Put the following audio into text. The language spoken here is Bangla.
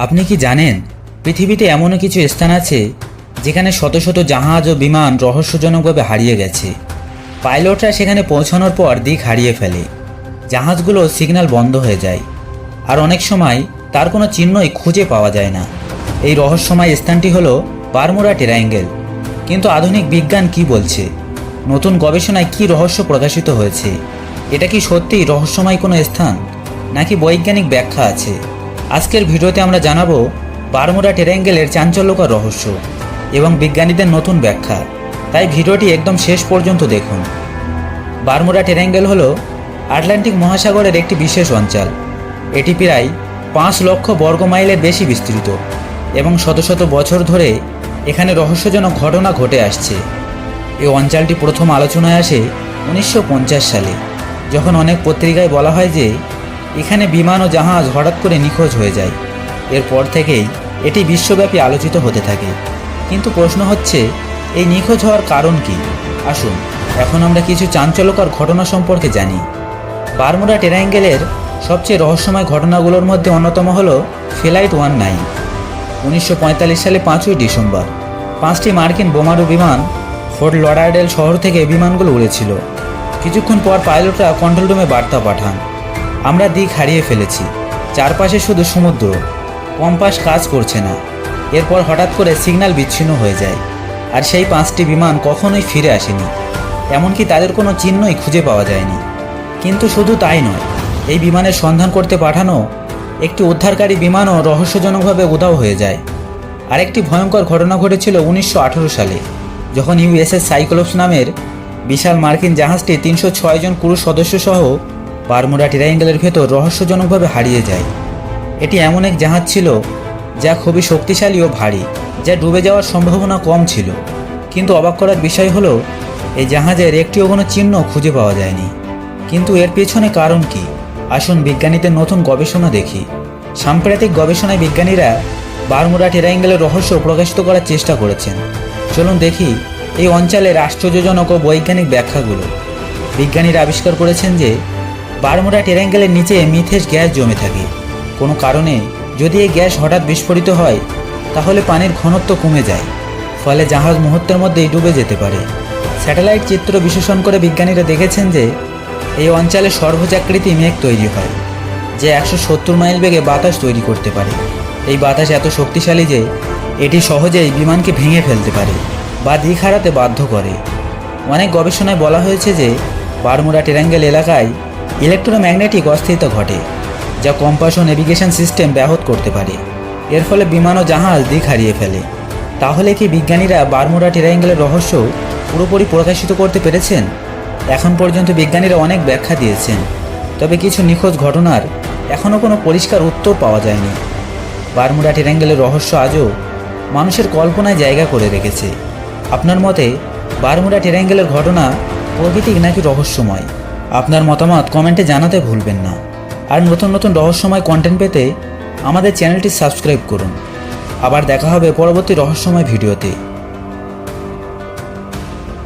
আপনি কি জানেন, পৃথিবীতে এমনও কিছু স্থান আছে যেখানে শত শত জাহাজ ও বিমান রহস্যজনকভাবে হারিয়ে গেছে? পাইলটরা সেখানে পৌঁছানোর পর দিক হারিয়ে ফেলে। জাহাজগুলো সিগন্যাল বন্ধ হয়ে যায়। আর অনেক সময় তার কোনো চিহ্নই খুঁজে পাওয়া যায় না। এই রহস্যময় স্থানটি হলো বারমুরা টেরাঙ্গেল কিন্তু আধুনিক বিজ্ঞান কি বলছে? নতুন গবেষণায় কি রহস্য প্রকাশিত হয়েছে? এটা কি সত্যিই রহস্যময় কোনো স্থান? নাকি বৈজ্ঞানিক ব্যাখ্যা আছে? আজকের ভিডিওতে আমরা জানাব বারমুরা টেরেঙ্গেলের চাঞ্চল্যকর রহস্য এবং বিজ্ঞানীদের নতুন ব্যাখ্যা। তাই ভিডিওটি একদম শেষ পর্যন্ত দেখুন। বারমুরা টেরেঙ্গেল হল আটলান্টিক মহাসাগরের একটি বিশেষ অঞ্চল। এটি প্রায় পাঁচ লক্ষ বর্গ মাইলের বেশি বিস্তৃত এবং শত শত বছর ধরে এখানে রহস্যজনক ঘটনা ঘটে আসছে। এই অঞ্চলটি প্রথম আলোচনায় আসে উনিশশো পঞ্চাশ সালে, যখন অনেক পত্রিকায় বলা হয় যে এখানে বিমান ও জাহাজ হঠাৎ করে নিখোঁজ হয়ে যায়। এরপর থেকেই এটি বিশ্বব্যাপী আলোচিত হতে থাকে। কিন্তু প্রশ্ন হচ্ছে, এই নিখোঁজ হওয়ার কারণ কি? আসুন, এখন আমরা কিছু চাঞ্চল্যকর ঘটনা সম্পর্কে জানি। বারমুডা টেরাঙ্গেলের সবচেয়ে রহস্যময় ঘটনাগুলোর মধ্যে অন্যতম হল ফ্লাইট ওয়ান নাইন। উনিশশো পঁয়তাল্লিশ সালে পাঁচই ডিসেম্বর, পাঁচটি মার্কিন বোমারু বিমান ফোর্ট লডারডেল শহর থেকে বিমানগুলো উড়েছিল। কিছুক্ষণ পর পাইলটরা কন্ট্রোল রুমে বার্তা পাঠান। আমরা দিক হারিয়ে ফেলেছি। চারপাশে শুধু সমুদ্র। কম্পাস কাজ করছে না। এরপর হঠাৎ করে সিগন্যাল বিচ্ছিন্ন হয়ে যায়। আর সেই পাঁচটি বিমান কখনোই ফিরে আসেনি। এমনকি তাদের কোনো চিহ্নই খুঁজে পাওয়া যায়নি। কিন্তু শুধু তাই নয়, এই বিমানের সন্ধান করতে পাঠানো একটি উদ্ধারকারী বিমানও রহস্যজনকভাবে উধাও হয়ে যায়। আরেকটি ভয়ঙ্কর ঘটনা ঘটেছিল উনিশশো আঠেরো সালে, যখন ইউএসএস সাইক্লোপস নামের বিশাল মার্কিন জাহাজটি তিনশো জন ক্রু সদস্য সহ বারমুডা ট্রায়াঙ্গেলের ভেতর রহস্যজনকভাবে হারিয়ে যায়। এটি এমন এক জাহাজ ছিল যা খুবই শক্তিশালী ও ভারী, যা ডুবে যাওয়ার সম্ভাবনা কম ছিল। কিন্তু অবাক করার বিষয় হলো, এই জাহাজের একটিও কোনো চিহ্ন খুঁজে পাওয়া যায়নি। কিন্তু এর পেছনে কারণ কি? আসুন বিজ্ঞানীদের নতুন গবেষণা দেখি। সাম্প্রতিক গবেষণায় বিজ্ঞানীরা বারমুডা টেরাঙ্গেলের রহস্য প্রকাশিত করার চেষ্টা করেছেন। চলুন দেখি এই অঞ্চলের আশ্চর্যজনক ও বৈজ্ঞানিক ব্যাখ্যাগুলো। বিজ্ঞানীরা আবিষ্কার করেছেন যে বারমুডা টেরাঙ্গেলের নিচে মিথেস গ্যাস জমে থাকে। কোনো কারণে যদি এই গ্যাস হঠাৎ বিস্ফোরিত হয়, তাহলে পানির ঘনত্ব কমে যায়, ফলে জাহাজ মুহূর্তের মধ্যেই ডুবে যেতে পারে। স্যাটেলাইট চিত্র বিশ্লেষণ করে বিজ্ঞানীরা দেখেছেন যে, এই অঞ্চলে সর্বোজাকৃতি মেঘ তৈরি হয়, যে একশো সত্তর মাইল বেগে বাতাস তৈরি করতে পারে। এই বাতাস এত শক্তিশালী যে, এটি সহজেই বিমানকে ভেঙে ফেলতে পারে বা দিক হারাতে বাধ্য করে। অনেক গবেষণায় বলা হয়েছে যে, বারমুডা টেরাঙ্গেল এলাকায় ইলেকট্রোম্যাগনেটিক অস্থিরতা ঘটে, যা কম্পাস ও নেভিগেশন সিস্টেম ব্যাহত করতে পারে। এর ফলে বিমান ও জাহাজ দিক হারিয়ে ফেলে। তাহলে কি বিজ্ঞানীরা বারমুডা টেরাঙ্গেলের রহস্য পুরোপুরি প্রকাশিত করতে পেরেছেন? এখন পর্যন্ত বিজ্ঞানীরা অনেক ব্যাখ্যা দিয়েছেন, তবে কিছু নিখোঁজ ঘটনার এখনও কোনো পরিষ্কার উত্তর পাওয়া যায়নি। বারমুডা টেরাঙ্গেলের রহস্য আজও মানুষের কল্পনায় জায়গা করে রেখেছে। আপনার মতে বারমুডা টেরাঙ্গেলের ঘটনা প্রকৃতিক নাকি রহস্যময়? আপনার মতামত কমেন্টে জানাতে ভুলবেন না। আর নতুন নতুন রহস্যময় কন্টেন্ট পেতে আমাদের চ্যানেলটি সাবস্ক্রাইব করুন। আবার দেখা হবে পরবর্তী রহস্যময় ভিডিওতে।